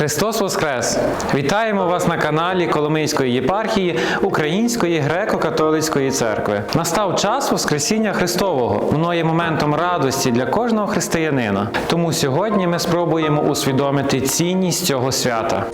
Христос Воскрес! Вітаємо вас на каналі Коломийської єпархії Української греко-католицької церкви. Настав час Воскресіння Христового. Воно є моментом радості для кожного християнина. Тому сьогодні ми спробуємо усвідомити цінність цього свята.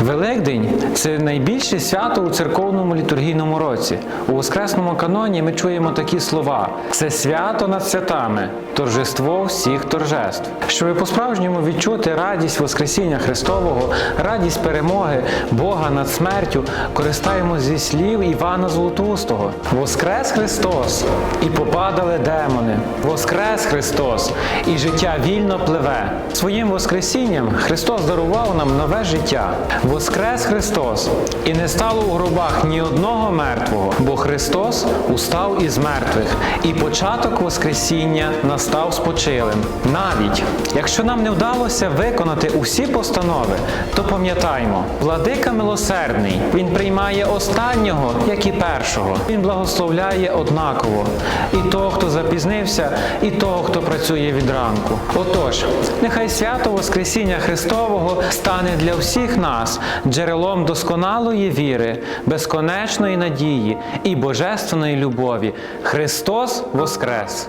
Великдень це найбільше свято у церковному літургійному році. У Воскресному каноні ми чуємо такі слова: це свято над святами, торжество всіх торжеств. Щоб по-справжньому відчути радість Воскресіння Христового, радість перемоги Бога над смертю, користаємось зі слів Івана Золотоустого. Воскрес Христос і попадали демони. Воскрес Христос і життя вільно пливе. Своїм Воскресінням Христос дарував нам нове життя. Воскрес Христос, і не стало у гробах ні одного мертвого, бо Христос устав із мертвих, і початок Воскресіння настав спочилим. Навіть якщо нам не вдалося виконати усі постанови, то пам'ятаймо, владика милосердний, він приймає останнього, як і першого. Він благословляє однаково і того, хто запізнився, і того, хто працює від ранку. Отож, нехай свято Воскресіння Христового стане для всіх джерелом досконалої віри, безконечної надії і божественної любові. Христос Воскрес!